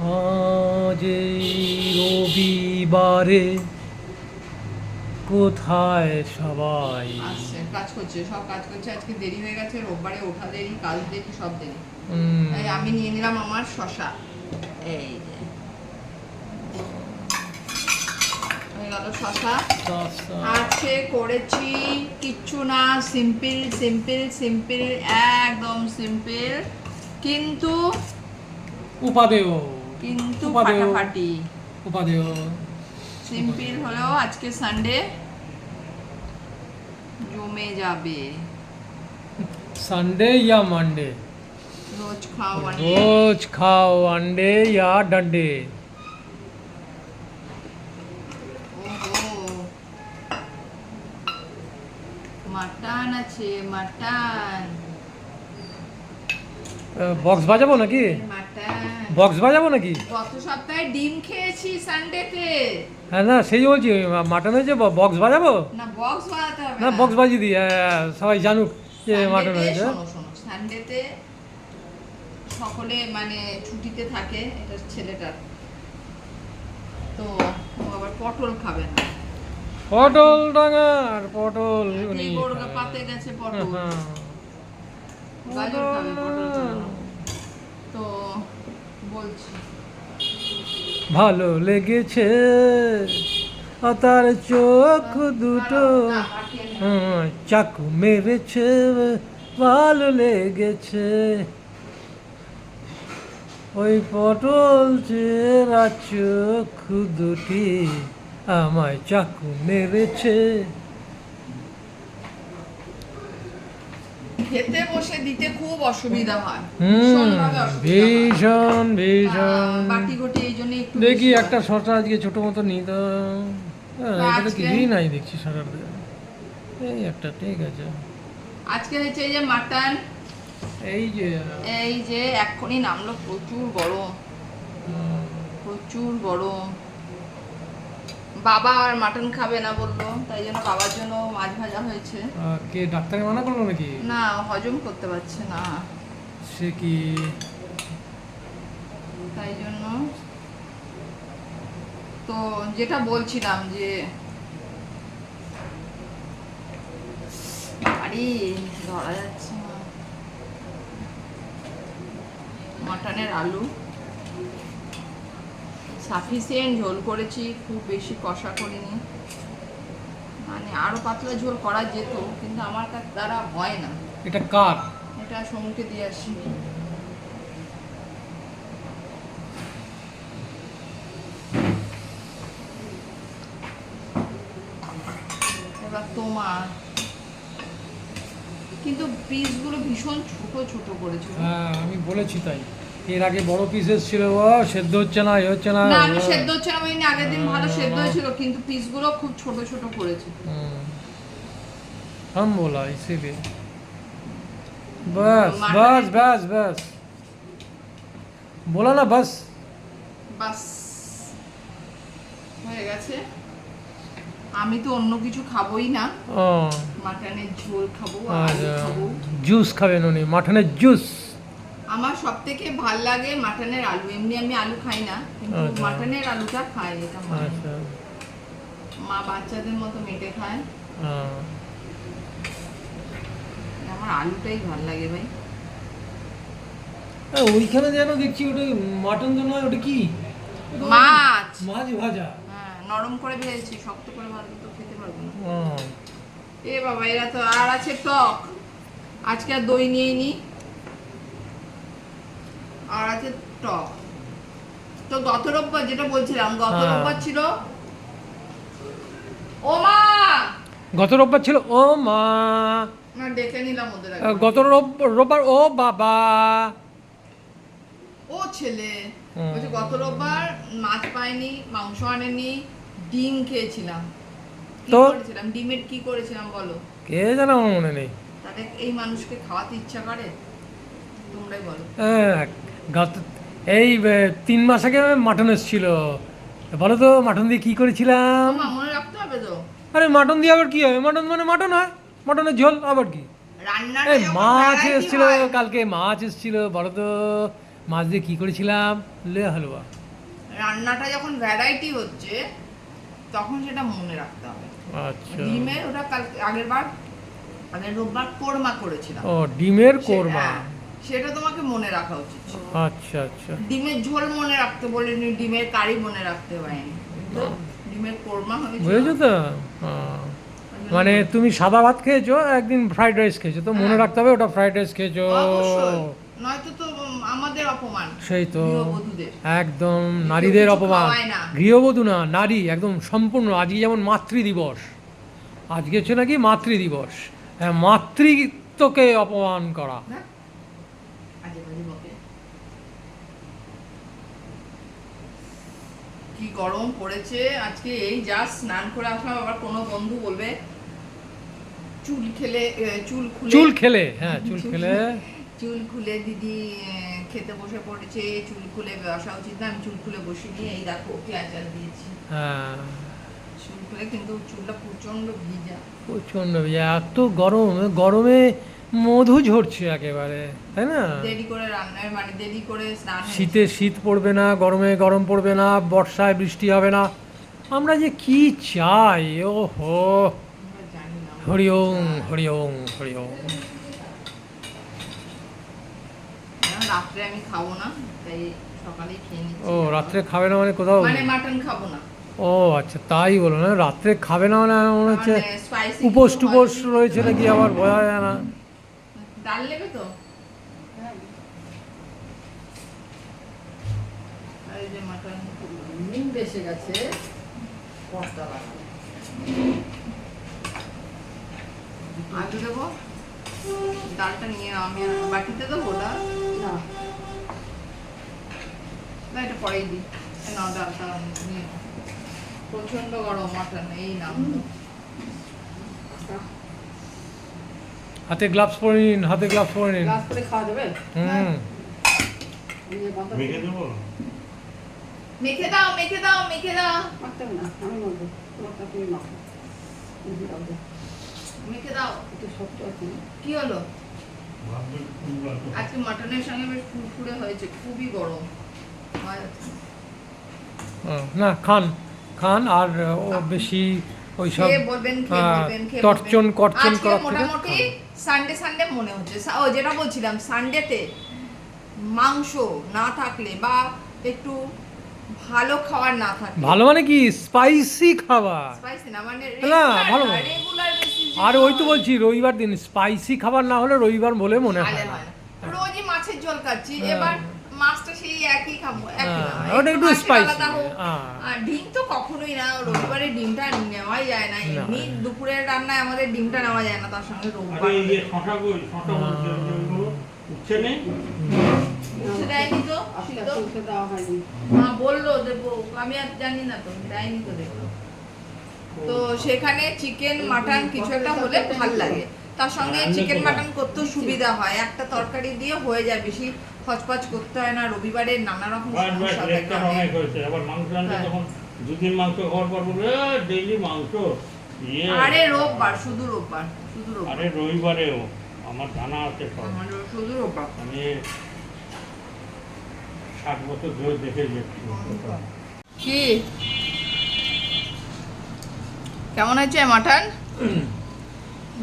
আজ রবিবারে কোথায় সবাই? আসছে কাজ করছে সব কাজ করছে আজকে দেরি হয়ে গেছে রোববারে ওঠা দেরি কাজ দেরি সব দেরি। তাই আমি নিয়ে নিলাম আমার শশা। এই যে। শশা। আছে করেছি কিচ্ছু না সিম্পল সিম্পল সিম্পল একদম সিম্পল। কিন্তু উপাদেয়। কিন্তু উপাদেয় ফাটাফাটি উপাদেয় সিম্পল হলেও আজকে সানডে জমে যাবে संडे या मंडे রোজ খাওয়া रोज खाओ अंडे या डंडे ওহো মাটন আছে মাটন বক্স বাজাবো নাকি মাটন বক্স বাজাবো নাকি? গত সপ্তাহে ডিম খেয়েছি সানডেতে হ্যাঁ না সেই বলছি মাটনের যে বক্স বাজাবো? না বক্স বানাতে হবে না বক্স বাজিয়ে দিই হ্যাঁ, সবাই জানুক যে মাটন হয়েছে। সানডেতে সকলে মানে ছুটিতে থাকে এটা ছেলেটার। তো ও আবার পটল খাবে না। পটল ডাঙার পটল উনি। পাতে গেছে পটল। হ্যাঁ। গাজর খাবে পটল তো ভালো লেগেছে তার চোখ দুটো। হুম, চাকু মেরেছে ভালো লেগেছে ওই পটল চেরা চোখ দুটি আমায় চাকু মেরেছে খেতে বসে দিতে খুব অসুবিধা হয়। ভীষণ ভীষণ। বাটি গোটি এই জন্য একটু দেখি একটা। শসা আজকে ছোট মতো নিই তো। তো কিছুই নাই দেখছি শসার এই একটা ঠিক আছে। আজকে হচ্ছে এই যে মাটন। এই যে এই যে এক্ষুনি নামলো প্রচুর গরম। প্রচুর গরম। বাবা আর মাটন খাবে না বলল তাই জন্য বাবার জন্য মাছ ভাজা হয়েছে। কে ডাক্তারে মানা করল নাকি? না হজম করতে পারছে না। সে কি? তাই জন্য তো যেটা বলছিলাম যে আরে ধরা যাচ্ছে না। মটনের আলু। সাফিসিয়েন্ট ঝোল করেছি খুব বেশি কষা করিনি। মানে আরও পাতলা ঝোল করা যেত কিন্তু আমার কাছ দ্বারা হয় না। এটা কার? এটা সমুখে দিয়ে আসি। এবার তোমার। কিন্তু পিসগুলো ভীষণ ছোট ছোট করেছিল হ্যাঁ আমি বলেছি তাই। এর আগে বড় পিসেস ছিল ও সেদ্ধ হচ্ছে না এ হচ্ছে না না আমি সেদ্ধ হচ্ছে না বলিনি আগের দিন ভালো সেদ্ধ হয়েছিল কিন্তু পিসগুলো খুব ছোট ছোট করেছে हम्म। हम बोला इसीलिए बस माता बस ने- बस बस बोला ना बस বাস হয়ে গেছে আমি তো অন্য কিছু খাবোই না ও মাটনের ঝোল খাবো আর আলু আচ্ছা খাবো জুস খাবেন উনি মাটনের জুস আমার সব থেকে ভালো লাগে মাটনের আলু। এমনি আমি আলু খাই না কিন্তু আচ্ছা। মাটনের আলুটা খাই এটা মা। আচ্ছা। মা বাচ্চাদের মতো মেটে খায়। আমার আলুটাই ভালো লাগে ভাই। ওইখানে যেন দেখছি ওটা মাটন তো নয় ওটা কি? মাছ। মাছ ভাজা। হ্যাঁ নরম করে ভেজেছি শক্ত করে ভাজলে তো খেতে পারব না। এ বাবা এরা তো আর আছে টক। আজকে আর দই নিয়ে নি। আর আছে টক তো গত রোববার যেটা বলছিলাম গত হ্যাঁ। রোববার ছিল ও মা গত রোববার ছিল ও মা না ডেকে নিলাম ওদের গত রোববার ও বাবা। ও ছেলে। বলছে গত রোববার মাছ পাইনি মাংস আনেনি ডিম খেয়েছিলাম। কি তো? করেছিলাম? ডিমের কি করেছিলাম বলো? কে জানে আমার মনে নেই। তাহলে এই মানুষকে খাওয়াতে ইচ্ছা করে? তোমরাই বলো। হ্যাঁ, গত এই তিন মাস আগে মাটন এসেছিল। বলো তো মাটন দিয়ে কি করেছিলাম? মনে রাখতে হবে তো। আরে মাটন দিয়ে আবার কি হবে? মাটন মানে মাটন হয়। মাটনের ঝোল আবার কি? এই মাছ এসেছিল কালকে মাছ এসেছিল বলো তো। মাছ দিয়ে কী করেছিলাম? লে হালুয়া। রান্নাটা যখন ভ্যারাইটি হচ্ছে তখন সেটা মনে রাখতে হবে। আচ্ছা। ডিমের ওটা কাল আগের বার আগের রোববার কোরমা করেছিলাম। ও ডিমের কোরমা। হ্যাঁ, সেটা তোমাকে মনে রাখা উচিত ছিল। আচ্ছা আচ্ছা। ডিমের ঝোল মনে রাখতে বলিনি ডিমের কারি মনে রাখতে পারিনি। তো ডিমের কোরমা হয়েছিল। বুঝেছ তো? হ্যাঁ। মানে তুমি সাদা ভাত খেয়েছো একদিন ফ্রাইড রাইস খেয়েছো তো মনে হ্যাঁ। রাখতে হবে ওটা ফ্রাইড রাইস খেয়েছো। অবশ্যই। নয়তো তো উম, আমাদের অপমান। সেই তো। গৃহবধূদের। একদম নারীদের কিছু অপমান। খাওয়ায় না। গৃহবধূ না নারী একদম সম্পূর্ণ। আজকে যেমন মাতৃ দিবস। আজকে হচ্ছে নাকি মাতৃ দিবস। হ্যাঁ মাতৃত্বকে অপমান করা। না কি গরম পড়েছে? আজকে এই যা স্নান করে আসলাম আবার কোনো বন্ধু বলবে চুল খেলে চুল খুলে চুল খেলে হ্যাঁ চুল খেলে। চুল খুলে দিদি খেতে বসে পড়েছে চুল খুলে বসা উচিত না আমি চুল খুলে বসিনি এই দেখো পেঁয়াজ আচার দিয়েছি। হ্যাঁ। খুলে কিন্তু চুলটা প্রচণ্ড ভিজা। প্রচণ্ড এত গরম গরমে মধু ঝরছে একেবারে তাই না? দেরি করে রান্না মানে দেরি করে স্নান শীতে শীত পড়বে না গরমে গরম পড়বে না বর্ষায় বৃষ্টি হবে না। আমরা যে কি চাই ও হো হরি ওম হরি ওম হরি ওম। রাত্রে আমি খাব না তাই খেয়ে নিচ্ছি। ও রাত্রে খাবে না মানে কোথাও? মানে মাটন খাব না। ও আচ্ছা তাই বলো না? রাত্রে খাবে না মানে আমার মনে হচ্ছে মানে উপোস টুপোস রয়েছে নাকি আবার বোঝা যায় না? ডাল নেবে তো? আর এই যে মাটন নিম বেসে গেছে আলু দেবো? ডালটা নিয়ে আমি বাটিতে দেবো ডাল না। না এটা পরেই দিই। নাও ডালটা নিয়ে। প্রচণ্ড গরম মাটন এই নাম হাতে গ্লাভস পরে নিন হাতে গ্লাভস পরে নিন। গ্লাস করে খাওয়া যাবে? হুম। এই যে বাঁধা- মেখে দেবো? মেখে দাও মেখে দাও মেখে দাও। মাখতে না আমি মাখবো। তোমারটা তুমি মাখো। তুমি দাও দাও। মেখে দাও। একটু শক্ত আছে কি হলো? আজকে মাটনের সঙ্গে বেশ ফুরফুরে হয়েছে খুবই গরম। হয় না খান। খান আর ও বেশি ওইসব। করচন আজকে থেকে মোটামুটি সানডে সানডে মনে হচ্ছে। ও যেটা বলছিলাম সানডেতে মাংস না থাকলে বা একটু ভালো খাবার না থাকলে। ভালো মানে কি? স্পাইসি খাবার। স্পাইসি না মানে না, ভালো। রেগুলার আর ওই তো বলছি রবিবার দিন স্পাইসি খাবার না হলে রবিবার বলে মনে হয় রোজই মাছের ঝোল খাচ্ছি। হ্যাঁ। এবার একই খাব একই হ্যাঁ, ওটা একটু হোক। হ্যাঁ। আর ডিম তো কখনোই না রবিবারে ডিমটা নেওয়াই যায় না। এমনি দুপুরের রান্নায় আমাদের ডিমটা নেওয়া যায় না তার সঙ্গে রোববার। এই যে শশা কই শশা বলছে যে ওগুলো উঠছে নেই? উঠে দেয়নি তো হয়নি। মা বলল দেবো। আমি আর জানি না তো দেয়নি তো দেখল তো সেখানে চিকেন মাটন কিছু একটা হলে ভালো লাগে। তার সঙ্গে চিকেন মাটন করতেও সুবিধা হয়। একটা তরকারি দিয়ে হয়ে যায় বেশি। খচপাচ করতে হয় না। রবিবারে নানা রকম সমস্যা আবার মাংস হ্যাঁ। তখন দুদিন মাংস খাওয়ার পর বলবে ডেইলি মাংস? ইয়ে। আরে রোববার শুধু রোববার শুধু রোববার। আরে রবিবারেও। আমার জানা আছে সব। শুধু রোববার। আমি ষাট বছর ধরে দেখে যাচ্ছি কি? কেমন হয়েছে মাটন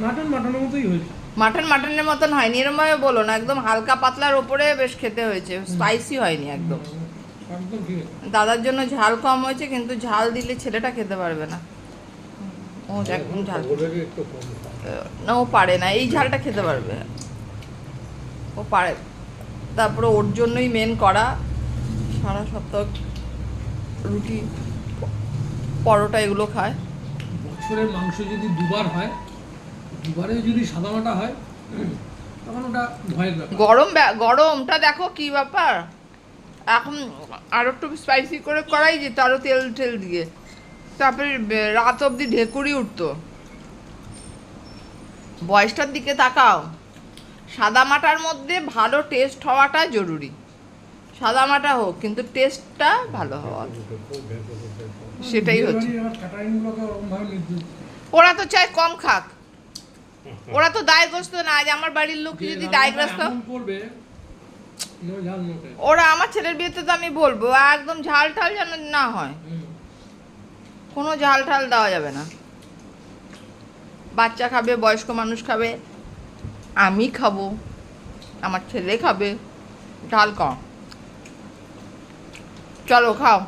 মাটন মাটনের মতোই হয়েছে। মাটন মাটনের মতন হয়নি এরম ভাবে বলো না একদম হালকা পাতলার ওপরে বেশ খেতে হয়েছে স্পাইসি হয়নি একদম। একদম দাদার জন্য ঝাল কম হয়েছে কিন্তু ঝাল দিলে ছেলেটা খেতে পারবে না। ও একদম ঝাল। না ও পারে না এই ঝালটা খেতে পারবে। ও পারে। তারপরে ওর জন্যই মেন করা সারা সপ্তাহ রুটি পরোটা এগুলো খায়। বছরের মাংস যদি দুবার হয় দুবারে যদি সাদামাটা হয় তখন ওটা ভয়ের ব্যাপার। গরম গরমটা দেখো কি ব্যাপার। এখন আরও একটু স্পাইসি করে করাই যেত আরও তেল টেল দিয়ে। তারপরে রাত অবধি ঢেকুরি উঠতো। বয়সটার দিকে তাকাও। সাদা মাটার মধ্যে ভালো টেস্ট হওয়াটা জরুরি। সাদা মাটা হোক কিন্তু টেস্টটা ভালো হওয়া। সেটাই হচ্ছে। ওরা তো চায় কম খাক। ওরা তো দায়গ্রস্ত না আজ আমার বাড়ির লোক যদি দায়গ্রস্ত করবে? ওরা আমার ছেলের বিয়েতে তো আমি বলব একদম ঝাল ঠাল যেন না হয়। কোনো ঝাল ঠাল দেওয়া যাবে না। বাচ্চা খাবে বয়স্ক মানুষ খাবে আমি খাব আমার ছেলে খাবে ঝাল কম চলো খাও।